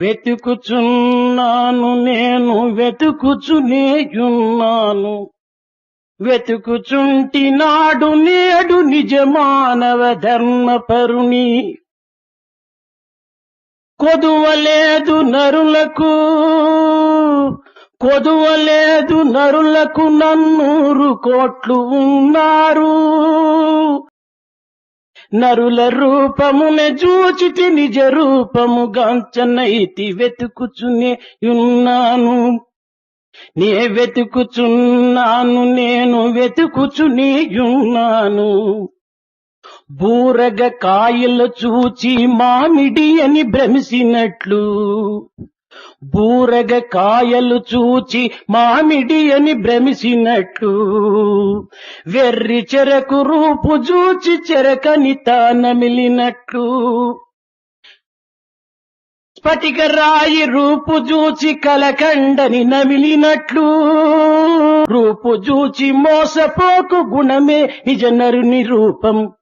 వెతుకుచున్నాను నేను వెతుకుచునేయున్నాను. వెతుకుచుంటి నాడు నేడు నిజమానవ ధర్మపరుని. కొదువలేదు నరులకు కొదువలేదు నరులకు నన్నూరు కోట్లు ఉన్నారు. నరుల రూపమున చూచితి నిజ రూపము గాంచనైతి వెతుకుచునే ఉన్నాను. నే వెతుకుచున్నాను నేను వెతుకుచునే ఉన్నాను. బూరగ కాయలు చూచి మామిడి అని భ్రమిసినట్లు బూరగ కాయలు చూచి మామిడి అని భ్రమిసినట్లు వెర్రి చెరకు రూపు చూచి చెరకని తానమిలినట్లు స్ఫటిక రాయి రూపు చూచి కలకండని నమిలినట్లు రూపు చూచి మోసపోకు గుణమే నిజ నరుని రూపం.